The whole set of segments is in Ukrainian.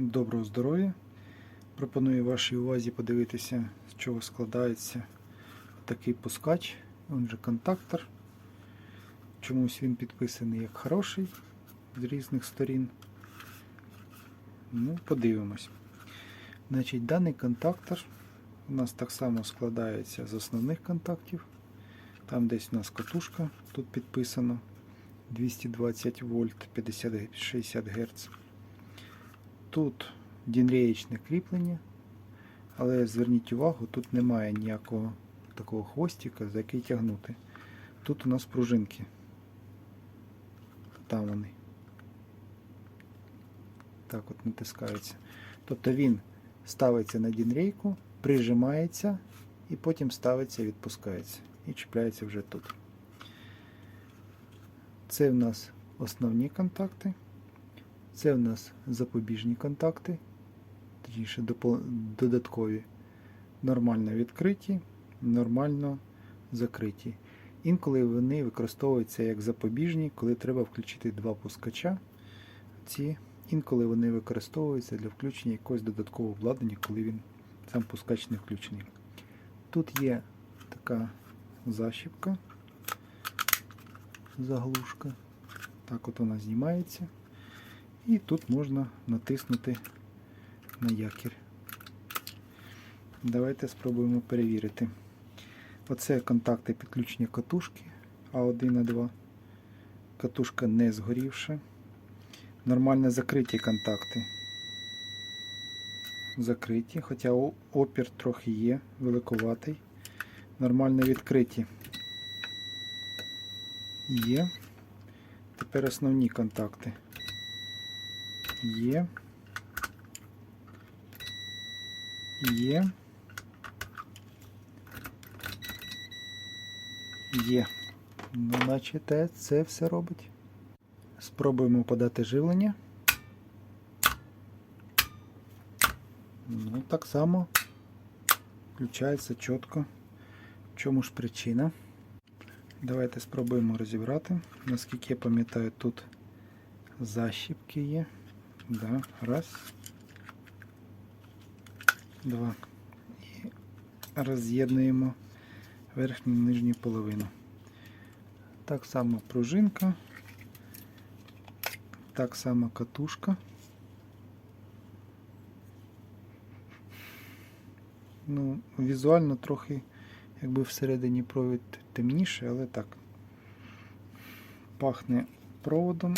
Доброго здоров'я! Пропоную вашій увазі подивитися, з чого складається такий пускач, він же контактор. Чомусь він підписаний як хороший з різних сторін. Ну, подивимось. Значить, даний контактор у нас так само складається з основних контактів. Там десь у нас катушка, тут підписано 220 вольт 50 60 Гц. Тут дінреєчне кріплення, але зверніть увагу, тут немає ніякого такого хвостика, за який тягнути. Тут у нас пружинки. Там вони. Так от натискаються. Тобто він ставиться на дінрейку, прижимається і потім ставиться, відпускається. І чіпляється вже тут. Це в нас основні контакти. Це в нас запобіжні контакти, точніше додаткові. Нормально відкриті, нормально закриті. Інколи вони використовуються як запобіжні, коли треба включити два пускача. Ці інколи вони використовуються для включення якогось додаткового обладнання, коли він сам пускач не включений. Тут є така защіпка, заглушка. Так от вона знімається. І тут можна натиснути на якір. Давайте спробуємо перевірити. Оце контакти підключення катушки А1 А2. Катушка не згорівша. Нормально закриті контакти. Закриті, хоча опір трохи є, великоватий. Нормально відкриті. Є. Тепер основні контакти. Є. Є. Є. Ну, наче це все робить. Спробуємо подати живлення. Ну, так само включається чітко. В чому ж причина? Давайте спробуємо розібрати. Наскільки я пам'ятаю, тут защіпки є. Да, раз. Два. І роз'єднуємо верхню і нижню половину. Так само пружинка. Так само катушка. Ну, візуально трохи, якби всередині провід темніше, але так. Пахне проводом,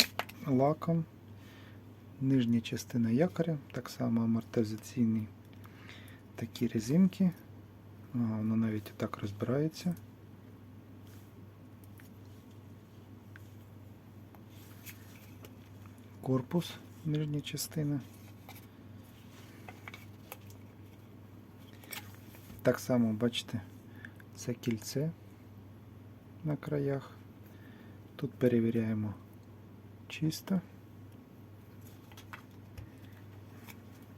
лаком. Нижня частина якоря, так само амортизаційні такі резинки. Воно навіть так розбирається. Корпус, нижня частина. Так само, бачите, це кільце на краях. Тут перевіряємо чисто.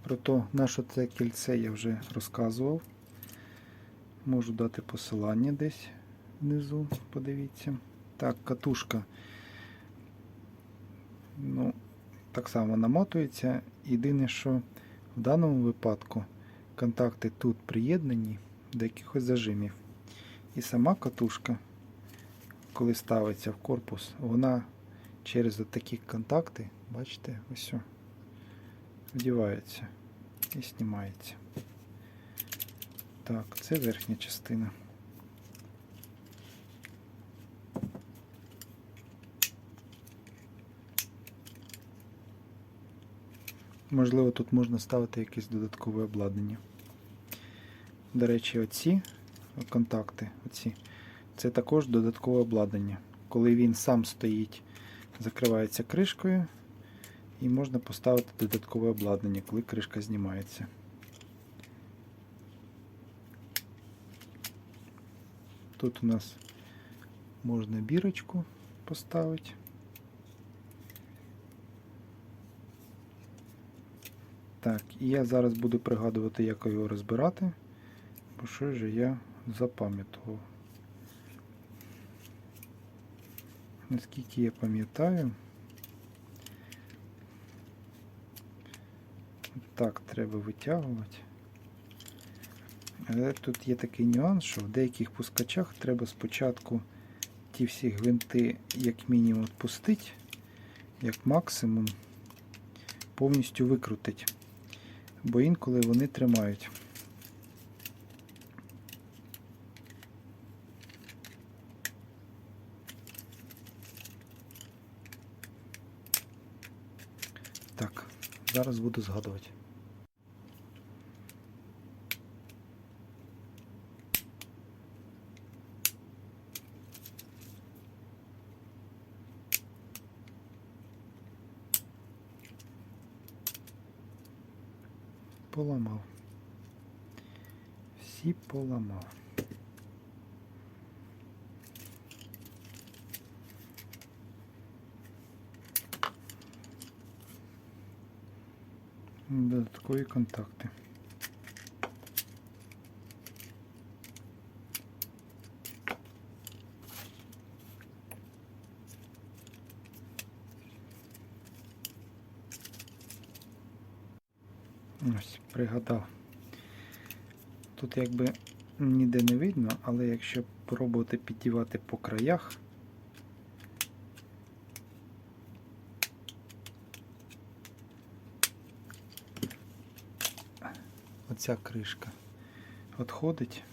Про то, на що це кільце я вже розказував. Можу дати посилання десь внизу, подивіться. Так, катушка. Ну, так само намотується. Єдине, що в даному випадку контакти тут приєднані до якихось зажимів. І сама катушка, коли ставиться в корпус, вона через такі контакти, бачите, ось, вдівається і знімається. Так, це верхня частина. Можливо, тут можна ставити якесь додаткове обладнання. До речі, оці контакти, оці, це також додаткове обладнання. Коли він сам стоїть, закривається кришкою, і можна поставити додаткове обладнання, коли кришка знімається. Тут у нас можна бірочку поставити. Так, і я зараз буду пригадувати, як його розбирати, бо що ж я запам'ятував. Наскільки я пам'ятаю, так треба витягувати. Але тут є такий нюанс, що в деяких пускачах треба спочатку ті всі гвинти, як мінімум, відпустити, як максимум повністю викрутити. Бо інколи вони тримають. Так, зараз буду згадувати. Поламав. Всі поламав. Додаткові контакти. Ось, пригадав. Тут якби ніде не видно, але якщо пробувати піддівати по краях, оця кришка відходить.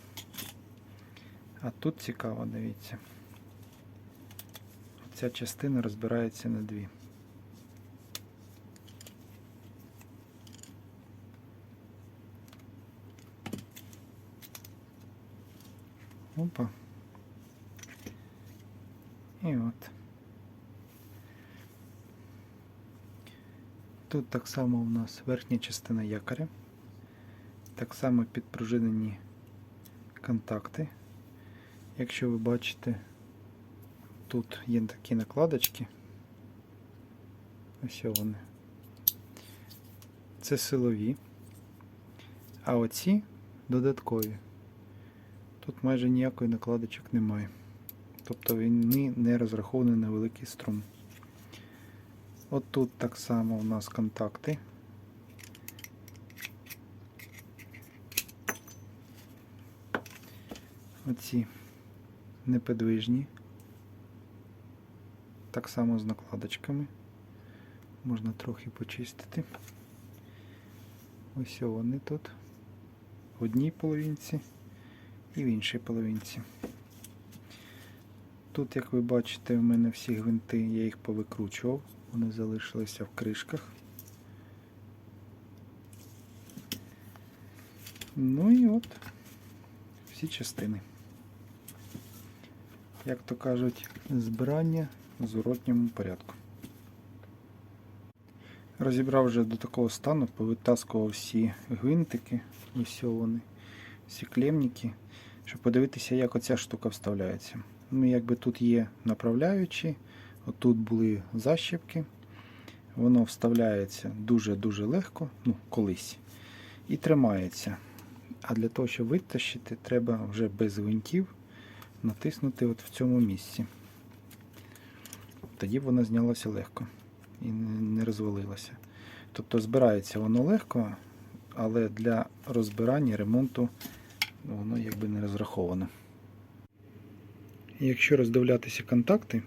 А тут цікаво, дивіться. Ця частина розбирається на дві. Опа. І от. Тут так само у нас верхня частина якоря. Так само підпружинені контакти. Якщо ви бачите, тут є такі накладочки. Ось вони. Це силові. А оці додаткові. Тут майже ніякої накладочок немає. Тобто вони не розраховані на великий струм. От тут так само у нас контакти. Оці неподвижні. Так само з накладочками. Можна трохи почистити. Ось вони тут в одній половинці і в іншій половинці. Тут, як ви бачите, в мене всі гвинти, я їх повикручував, вони залишилися в кришках. Ну і от всі частини. Як то кажуть, збирання в зворотньому порядку. Розібрав вже до такого стану, повитаскував всі гвинтики, ось вони, всі клемники, щоб подивитися, як оця штука вставляється. Ну, якби тут є направляючі, отут були защіпки, воно вставляється дуже-дуже легко, ну, колись, і тримається. А для того, щоб витащити, треба вже без гвинтів натиснути от в цьому місці. Тоді воно знялося легко і не розвалилося. Тобто збирається воно легко, але для розбирання, ремонту воно якби не розраховано. Якщо роздивлятися контакти,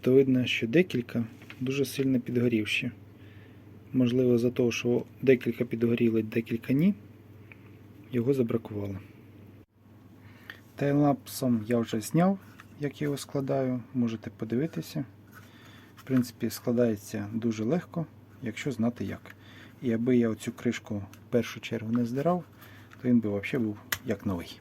то видно, що декілька дуже сильно підгорівші. Можливо, за того, що декілька підгоріли, декілька ні, його забракувало. Таймлапсом я вже зняв, як його складаю, можете подивитися. В принципі, складається дуже легко, якщо знати як. І аби я оцю кришку в першу чергу не здирав, то він би взагалі був як новий.